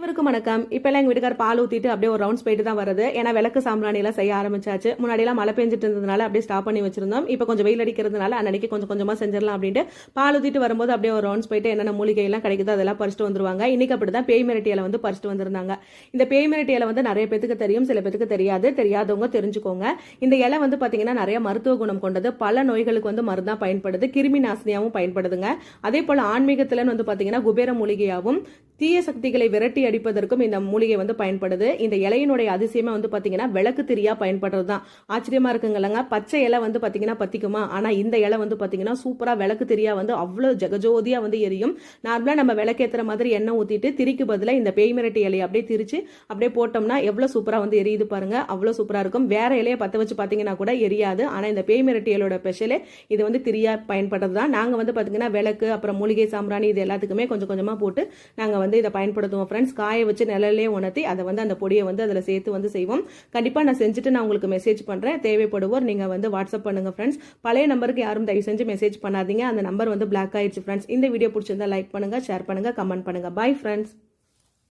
இவருக்கும் வணக்கம். இப்போல்லாம் எங்க வீட்டுக்கார் பால் ஊத்திட்டு அப்படியே ஒரு ரவுண்ட்ஸ் போயிட்டு தான் வருது ஏன்னா விளக்கு சாம்பிராணி எல்லாம் செய்ய ஆரம்பிச்சாச்சு. முன்னாடியெல்லாம் மழை பெஞ்சிட்டு இருந்ததுனால அப்படியே ஸ்டாப் பண்ணி வச்சிருந்தோம். இப்போ கொஞ்சம் வெயில் அடிக்கிறதுனால அன்னைக்கு கொஞ்சம் கொஞ்சமா செஞ்சிடலாம் அப்படின்ட்டு பால் ஊத்திட்டு வரும்போது அப்படியே ஒரு ரவுண்ட்ஸ் போயிட்டு என்னென்ன மூலிகை எல்லாம் கிடைக்குதோ அதெல்லாம் பறிச்சுட்டு வந்துருவாங்க. இன்னைக்கு அப்படிதான் பேய் மிரட்டி வந்து பறிச்சுட்டு வந்திருந்தாங்க. இந்த பேய் மிரட்டி வந்து நிறைய பேத்துக்கு தெரியும் சில பேத்துக்கு தெரியாது. தெரியாதவங்க தெரிஞ்சுக்கோங்க. இந்த இலை வந்து பாத்தீங்கன்னா நிறைய மருத்துவ குணம் கொண்டது. பல நோய்களுக்கு வந்து மருந்தா பயன்படுது. கிருமி நாசினியாவும் பயன்படுதுங்க. அதே போல ஆன்மீகத்துலன்னு வந்து பாத்தீங்கன்னா குபேர மூலிகையாகவும் தீய சக்திகளை விரட்டி அடிப்பதற்கும் இந்த மூலிகை வந்து பயன்படுது. இந்த இலையினுடைய அதிசயமே வந்து பாத்தீங்கன்னா விளக்கு திரியா பயன்படுறது தான் ஆச்சரியமா இருக்குங்கல்லங்க பச்சை இலை வந்து பாத்தீங்கன்னா பத்திக்குமா? ஆனா இந்த இலை வந்து பாத்தீங்கன்னா சூப்பரா விளக்கு திரியா வந்து அவ்வளவு ஜெகஜோதியா வந்து எரியும். நார்மலா நம்ம விளக்கேத்துற மாதிரி எண்ணெய் ஊத்திட்டு திரிக்கு பதிலாக இந்த பேய் மிரட்டி இலையை அப்படியே திரிச்சு அப்படியே போட்டோம்னா எவ்வளவு சூப்பரா வந்து எரியுது பாருங்க. அவ்வளவு சூப்பரா இருக்கும். வேற இலையை பத்த வச்சு பாத்தீங்கன்னா கூட எரியாது. ஆனா இந்த பேய் மிரட்டி இலையோட ஸ்பெஷலே இது வந்து திரியா பயன்படுறது தான் நாங்க வந்து பாத்தீங்கன்னா விளக்கு அப்புறம் மூலிகை சாம்பிராணி இது எல்லாத்துக்குமே கொஞ்சம் கொஞ்சமா போட்டு நாங்க வந்து இதை பயன்படுத்துவோம். ஃப்ரெண்ட்ஸ் காய வச்சு நிழலே உணர்த்தி அதை வந்து அந்த பொடியை வந்து அதில் சேர்த்து வந்து செய்வோம். கண்டிப்பாக நான் செஞ்சுட்டு நான் உங்களுக்கு மெசேஜ் பண்ணுறேன் தேவைப்படுவோர் நீங்கள் வந்து வாட்ஸ்அப் பண்ணுங்க ஃப்ரெண்ட்ஸ் பழைய நம்பருக்கு யாரும் தயவு செஞ்சு மெசேஜ் பண்ணாதீங்க. அந்த நம்பர் வந்து பிளாக் ஆயிடுச்சு ஃப்ரெண்ட்ஸ் இந்த வீடியோ பிடிச்சிருந்தா லைக் பண்ணுங்க ஷேர் பண்ணுங்கள் கமெண்ட் பண்ணுங்கள் பை ஃப்ரெண்ட்ஸ்